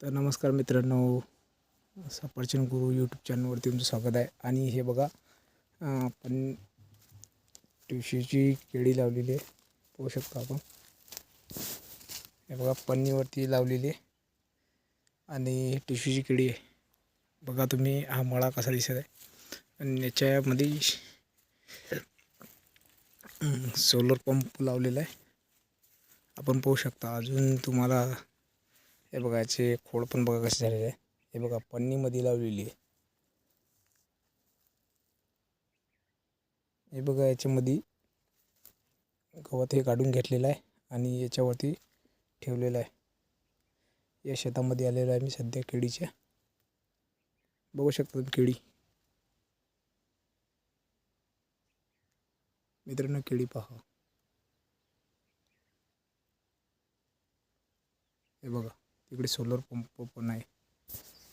तर नमस्कार मित्रांनो सफरचंद गुरु यूट्यूब चॅनलवरती तुमचं स्वागत आहे. आणि हे बघा आपण तुळशीची केळी लावलेली आहे. पाहू शकतो आपण. हे बघा पन्नीवरती लावलेली आहे. आणि टिशूची केळी आहे. बघा तुम्ही हा मळा कसा दिसत आहे. आणि याच्यामध्ये सोलर पंप लावलेला आहे. आपण पाहू शकता अजून तुम्हाला हे बघा याचे खोड पण बघा कसे झालेले आहे. हे बघा पन्नीमध्ये लावलेली आहे. हे बघा याच्यामध्ये गवत हे काढून घेतलेलं आहे आणि याच्यावरती ठेवलेलं आहे. या शेतामध्ये आलेलो आहे मी सध्या केळीच्या. बघू शकता तुम्ही केळी. मित्रांनो केळी पहा. हे बघा. तिकडे सोलर पंप पण आहे.